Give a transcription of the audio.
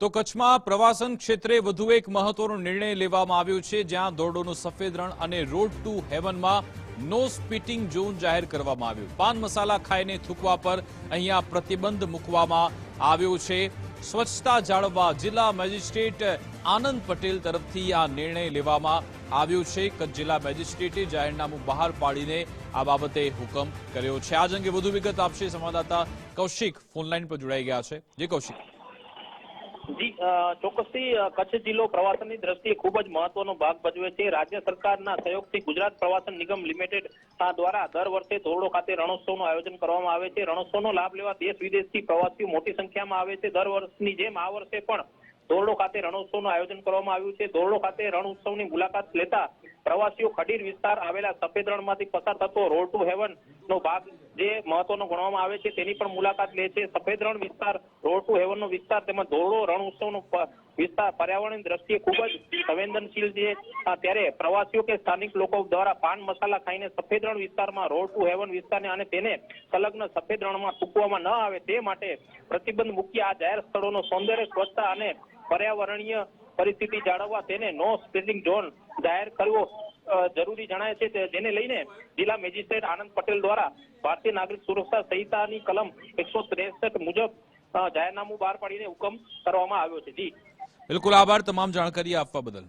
તો કચ્છમાં પ્રવાસન ક્ષેત્રે વધુ એક મહત્વનો નિર્ણય લેવામાં આવ્યો છે, જ્યાં ધોરડોનું સફેદ રણ અને રોડ ટુ હેવનમાં નો સ્પીટિંગ ઝોન જાહેર કરવામાં આવ્યું. પાન મસાલા ખાઈને થૂકવા પર અહીંયા પ્રતિબંધ મૂકવામાં આવ્યો છે. સ્વચ્છતા જાળવવા જિલ્લા મેજિસ્ટ્રેટ આનંદ પટેલ તરફથી આ નિર્ણય લેવામાં આવ્યો છે. કચ્છ જિલ્લા મેજિસ્ટ્રેટે જાહેરનામું બહાર પાડીને આ બાબતે હુકમ કર્યો છે. આજ અંગે વધુ વિગત આપશે સંવાદદાતા કૌશિક, ફોનલાઈન પર જોડાઈ ગયા છે. જે કૌશિક. જી ચોક્કસથી કચ્છ જિલ્લો પ્રવાસનની દ્રષ્ટિએ ખૂબ જ મહત્વનો ભાગ ભજવે છે. રાજ્ય સરકારના સહયોગથી ગુજરાત પ્રવાસન નિગમ લિમિટેડ દ્વારા દર વર્ષે ધોરડો ખાતે રણોત્સવનું આયોજન કરવામાં આવે છે. રણોત્સવનો લાભ લેવા દેશ વિદેશથી પ્રવાસીઓ મોટી સંખ્યામાં આવે છે. દર વર્ષની જેમ આ વર્ષે પણ ધોરડો ખાતે રણોત્સવનું આયોજન કરવામાં આવ્યું છે. ધોરડો ખાતે રણ ઉત્સવની મુલાકાત લેતા પ્રવાસીઓ ખડીર વિસ્તાર આવેલા સફેદ રણમાંથી પસાર થતો રોડ ટુ હેવન નો ભાગ જે મહત્વનો ગણવામાં આવે છે તેની પણ મુલાકાત લે છે. સફેદ રણ વિસ્તાર, રોડ ટુ હેવન નો વિસ્તાર તેમજ ધોરડો રણ ઉત્સવનો વિસ્તાર પર્યાવરણની દ્રષ્ટિએ ખૂબ જ સંવેદનશીલ છે. ત્યારે પ્રવાસીઓ કે સ્થાનિક લોકો દ્વારા પાન મસાલા ખાઈને સફેદ રણ વિસ્તારમાં, રોડ ટુ હેવન વિસ્તારને અને તેને સંલગ્ન સફેદ રણમાં થૂકવામાં ન આવે તે માટે પ્રતિબંધ મૂકી આ જાહેર સ્થળોનો સૌંદર્ય, સ્વચ્છતા અને પર્યાવરણીય પરિસ્થિતિ જાળવવા તેને નો સ્પેસિંગ ઝોન જાહેર કરવો જરૂરી જણાય છે જેને લઈને જિલ્લા મેજિસ્ટ્રેટ આનંદ પટેલ દ્વારા ભારતીય નાગરિક સુરક્ષા સંહિતાની કલમ એકસો ત્રેસઠ મુજબ જાહેરનામું બહાર પાડીને હુકમ કરવામાં આવ્યો છે. જી. બિલકુલ આભાર. તમામ જાણકારી આપવા બદલ.